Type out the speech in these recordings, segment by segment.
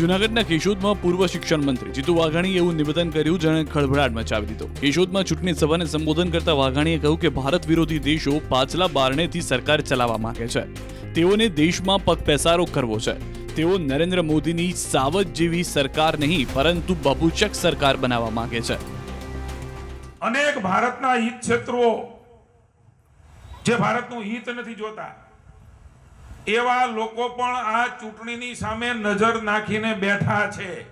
જૂનાગઢના કેશોદમાં પૂર્વ શિક્ષણ મંત્રી જીતુ વાઘાણીએ એવું નિવેદન કર્યું, જેણે ખળભળાટ મચાવી દીધો. કેશોદમાં ચૂંટણી સભાને સંબોધન કરતા વાઘાણીએ કહ્યું કે ભારત વિરોધી દેશો પાછલા બારણેથી સરકાર ચલાવવા માંગે છે. તેઓને દેશમાં પગપેસારો કરવો છે. તેઓ નરેન્દ્ર મોદીની સાવજ જેવી સરકાર નહીં, પરંતુ બબુચક સરકાર બનાવવા માંગે છે. અનેક ભારતના હિત ક્ષેત્રો જે ભારતનું હિત નથી જોતા એવા લોકો પણ આ ચૂંટણીની સામે નજર નાખીને બેઠા છે.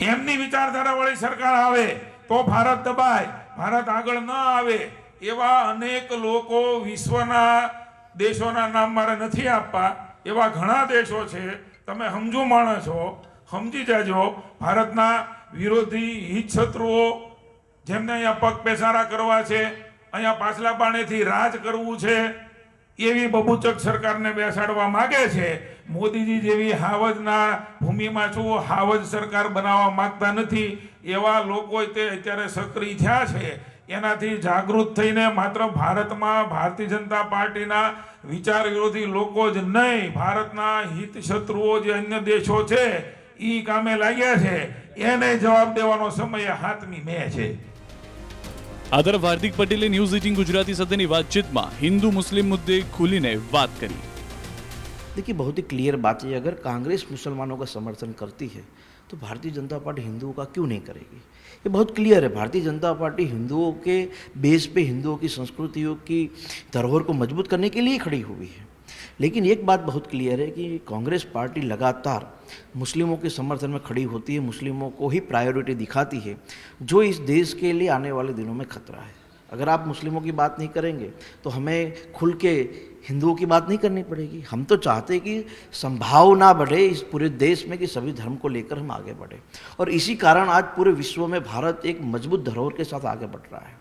એમની વિચારધારા વાળી સરકાર આવે તો ભારત દબાય, ભારત આગળ ન આવે એવા અનેક લોકો વિશ્વના દેશોના નામ મારે નથી આપવા, એવા ઘણા દેશો છે, તમે સમજુ માણસ સમજી જાજો, ભારતના વિરોધી હિત શત્રુઓ જેમને અહીંયા પગ પેસારા કરવા છે અહીંયા પાછલા પાણેથી રાજ કરવું છે, એવી બબુચક સરકારને બેસાડવા માગે છે. મોદીજી જેવી હાવજના ભૂમિમાં છું હાવજ સરકાર બનાવવા માગતા નથી. એવા લોકો તે અત્યારે સક્રિય થયા છે. એનાથી જાગૃત થઈને માત્ર ભારતમાં ભારતીય જનતા પાર્ટીના વિચાર વિરોધી લોકો જ નહીં, ભારતના હિત શત્રુઓ જે અન્ય દેશો છે એ કામે લાગ્યા છે. એને જવાબ દેવાનો સમય હાથમી મેં છે. આ તરફ હાર્દિક પટેલે ન્યૂઝ એટીન ગુજરાતી સાથેની વાતચીતમાં હિન્દુ મુસ્લિમ મુદ્દે ખુલીને વાત કરી देखिए बहुत ही क्लियर बात है अगर कांग्रेस मुसलमानों का समर्थन करती है तो भारतीय जनता पार्टी हिंदुओं का क्यों नहीं करेगी ये बहुत क्लियर है भारतीय जनता पार्टी हिंदुओं के बेस पे हिंदुओं की संस्कृतियों की धरोहर को मजबूत करने के लिए खड़ी हुई है लेकिन एक बात बहुत क्लियर है कि कांग्रेस पार्टी लगातार मुस्लिमों के समर्थन में खड़ी होती है, मुस्लिमों को ही प्रायोरिटी दिखाती है, जो इस देश के लिए आने वाले दिनों में खतरा है। अगर आप मुस्लिमों की बात नहीं करेंगे तो हमें खुल के हिंदुओं की बात नहीं करनी पड़ेगी। हम तो चाहते हैं कि संभावना बढ़े इस पूरे देश में कि सभी धर्म को लेकर हम आगे बढ़े। और इसी कारण आज पूरे विश्व में भारत एक मज़बूत धरोहर के साथ आगे बढ़ रहा है।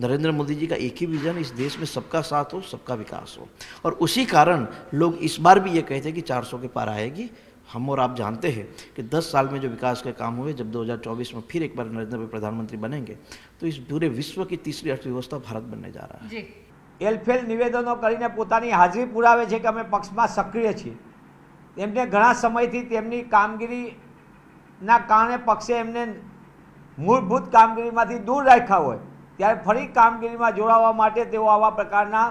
नरेंद्र मोदी जी का एक ही विजन इस देश में सबका साथ हो सबका विकास हो और उसी कारण लोग इस बार भी ये कहते हैं कि 400 के पार आएगी हम और आप जानते हैं कि 10 साल में जो विकास के काम हुए जब 2024 में फिर एक बार नरेंद्र भाई प्रधानमंत्री बनेंगे तो इस पूरे विश्व की तीसरी अर्थव्यवस्था भारत बनने जा रहा है જી એલફેલ નિવેદનો કરીને પોતાની હાજરી પુરાવે છે કે અમે પક્ષમાં સક્રિય છીએ તેમને ઘણા સમયથી તેમની કામગીરીના કારણે પક્ષે એમને મૂળભૂત કામગીરીમાંથી દૂર રાખ્યા હોય ત્યારે ફરી કામગીરીમાં જોડાવા માટે તેઓ આવા પ્રકારના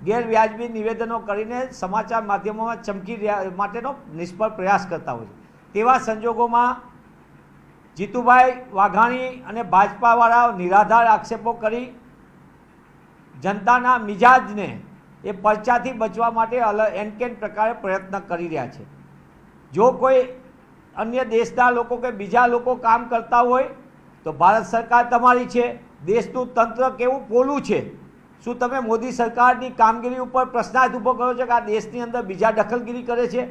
ગેરવ્યાજબી નિવેદનો કરીને સમાચાર માધ્યમોમાં ચમકી રહ્યા માટેનો નિષ્ફળ પ્રયાસ કરતા હોય છે. તેવા સંજોગોમાં જીતુભાઈ વાઘાણી અને ભાજપાવાળાઓ નિરાધાર આક્ષેપો કરી જનતાના મિજાજને એ પરચાથી બચવા માટે અલ એનકેન પ્રકારે પ્રયત્ન કરી રહ્યા છે. જો કોઈ અન્ય દેશના લોકો કે બીજા લોકો કામ કરતા હોય તો ભારત સરકાર તમારી છે. દેશનું તંત્ર કેવું પોલું છે? શું તમે મોદી સરકારની કામગીરી ઉપર પ્રશ્નાર્થ ઊભો કરો છો કે આ દેશની અંદર બીજા દખલગીરી કરે છે?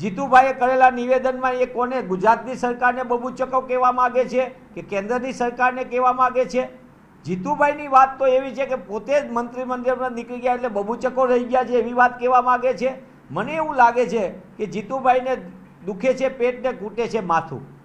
જીતુભાઈએ કરેલા નિવેદનમાં એ કોને ગુજરાતની સરકારને બબુચકો કહેવા માગે છે કે કેન્દ્રની સરકારને કહેવા માગે છે? જીતુભાઈની વાત તો એવી છે કે પોતે જ મંત્રીમંડળમાં નીકળી ગયા એટલે બબુચકો રહી ગયા છે એવી વાત કહેવા માગે છે. મને એવું લાગે છે કે જીતુભાઈને દુખે છે પેટ ને કૂટે છે માથું.